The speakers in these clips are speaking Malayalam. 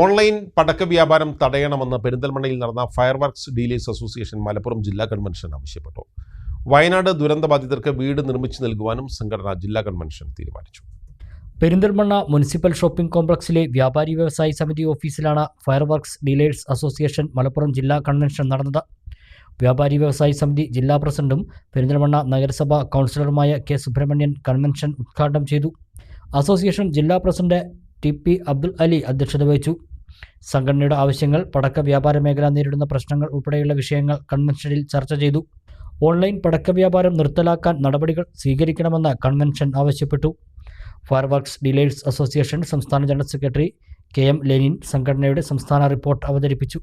ഓൺലൈൻ പടക്ക വ്യാപാരം തടയണമെന്ന് പെരിന്തൽമണ്ണയിൽ നടന്ന fire works dealers association Malappuram ജില്ലാ കൺവെൻഷൻ ആവശ്യപ്പെട്ടു. വയനാട് ദുരന്തബാധിതർക്ക് വീട് നിർമ്മിച്ചു നൽകുവാനും സംഘടന ജില്ലാ കൺവെൻഷൻ തീരുമാനിച്ചു. പെരിന്തൽമണ്ണ മുനിസിപ്പൽ ഷോപ്പിംഗ് കോംപ്ലക്സിലെ വ്യാപാരി വ്യവസായി സമിതി ഓഫീസിലാണ് fire works dealers association Malappuram ജില്ലാ കൺവെൻഷൻ നടന്നത്. വ്യാപാരി വ്യവസായി സമിതി ജില്ലാ പ്രസിഡന്റും പെരിന്തൽമണ്ണ നഗരസഭാ കൗൺസിലറുമായ കെ സുബ്രഹ്മണ്യൻ കൺവെൻഷൻ ഉദ്ഘാടനം ചെയ്തു. അസോസിയേഷൻ ജില്ലാ president T P Abdul Ali അധ്യക്ഷത വഹിച്ചു. സംഘടനയുടെ ആവശ്യങ്ങൾ പടക്ക വ്യാപാര മേഖല നേരിടുന്ന പ്രശ്നങ്ങൾ ഉൾപ്പെടെയുള്ള വിഷയങ്ങൾ കൺവെൻഷനിൽ ചർച്ച ചെയ്തു. ഓൺലൈൻ പടക്ക വ്യാപാരം നിർത്തലാക്കാൻ നടപടികൾ സ്വീകരിക്കണമെന്ന് കൺവെൻഷൻ ആവശ്യപ്പെട്ടു. ഫയർ വർക്ക്സ് ഡീലേഴ്സ് അസോസിയേഷൻ സംസ്ഥാന general secretary K M Lenin സംഘടനയുടെ സംസ്ഥാന റിപ്പോർട്ട് അവതരിപ്പിച്ചു.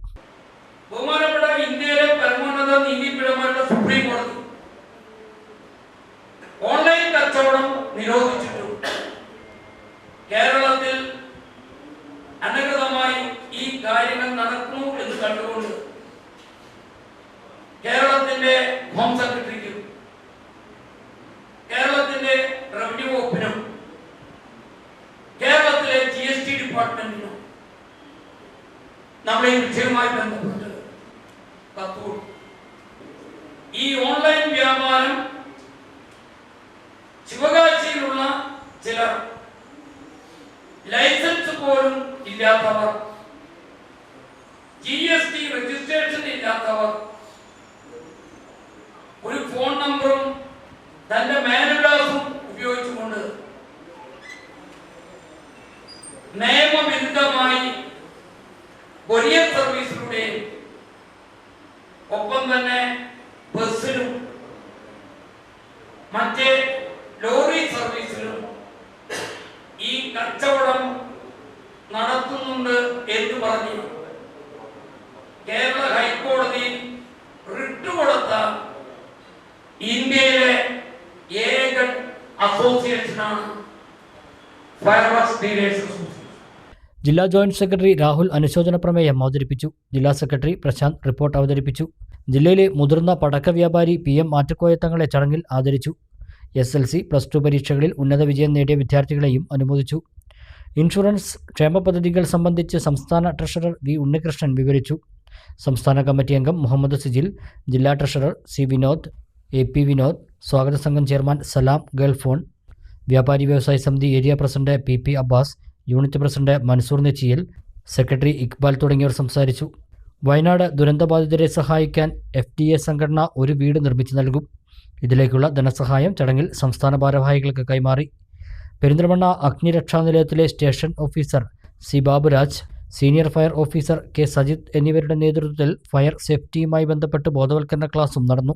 കേരളത്തിൽ അനഗതമായി ഈ കാര്യങ്ങൾ നടക്കുന്നു എന്ന് കണ്ടുകൊണ്ട് കേരളത്തിന്റെ ഹോം സെക്രട്ടറിക്കും കേരളത്തിന്റെ റവന്യൂ വകുപ്പിനും കേരളത്തിലെ ജി എസ് ടി ഡിപ്പാർട്ട്മെന്റിനും നമ്മൾ ഈ വിഷയവുമായി ബന്ധപ്പെട്ട് കത്ത് ഈ ഓൺലൈൻ വ്യാപാരം ഇല്ലാത്തവർ ജി എസ് ടി രജിസ്ട്രേഷൻ ഇല്ലാത്തവർ ഒരു ഫോൺ നമ്പറും തന്റെ മേൽവിലാസവും ഉപയോഗിച്ചുകൊണ്ട് നിയമവിരുദ്ധമായി കൊറിയർ സർവീസിലൂടെയും ഒപ്പം തന്നെ ബസ്സിലും മറ്റേ ജില്ലാ ജോയിന്റ് സെക്രട്ടറി രാഹുൽ അനുശോചന പ്രമേയം അവതരിപ്പിച്ചു. ജില്ലാ സെക്രട്ടറി പ്രശാന്ത് റിപ്പോർട്ട് അവതരിപ്പിച്ചു. ജില്ലയിലെ മുതിർന്ന പടക്ക വ്യാപാരി പി എം മാറ്റക്കോയത്തങ്ങളെ ചടങ്ങിൽ ആദരിച്ചു. S L C plus two പരീക്ഷകളിൽ ഉന്നത വിജയം നേടിയ വിദ്യാർത്ഥികളെയും അനുമോദിച്ചു. ഇൻഷുറൻസ് ക്ഷേമ പദ്ധതികൾ സംബന്ധിച്ച് സംസ്ഥാന ട്രഷറർ വി ഉണ്ണികൃഷ്ണൻ വിവരിച്ചു. സംസ്ഥാന കമ്മിറ്റി അംഗം മുഹമ്മദ് സിജിൽ ജില്ലാ treasurer C Vinod A P Vinod സ്വാഗത സംഘം ചെയർമാൻ സലാം ഗൾഫോൺ വ്യാപാരി വ്യവസായ സമിതി area president P P Abbas unit president Mansoor Nechiyil secretary Iqbal തുടങ്ങിയവർ സംസാരിച്ചു. വയനാട് ദുരന്തബാധിതരെ സഹായിക്കാൻ എഫ് ഡി എ സംഘടന ഒരു വീട് നിർമ്മിച്ചു നൽകും. ഇതിലേക്കുള്ള ധനസഹായം ചടങ്ങിൽ സംസ്ഥാന ഭാരവാഹികൾക്ക് കൈമാറി. പെരിന്തൽമണ്ണ അഗ്നിരക്ഷാ നിലയത്തിലെ station officer C Baburaj senior fire officer K Sajith എന്നിവരുടെ നേതൃത്വത്തിൽ ഫയർ സേഫ്റ്റിയുമായി ബന്ധപ്പെട്ട് ബോധവൽക്കരണ ക്ലാസും നടന്നു.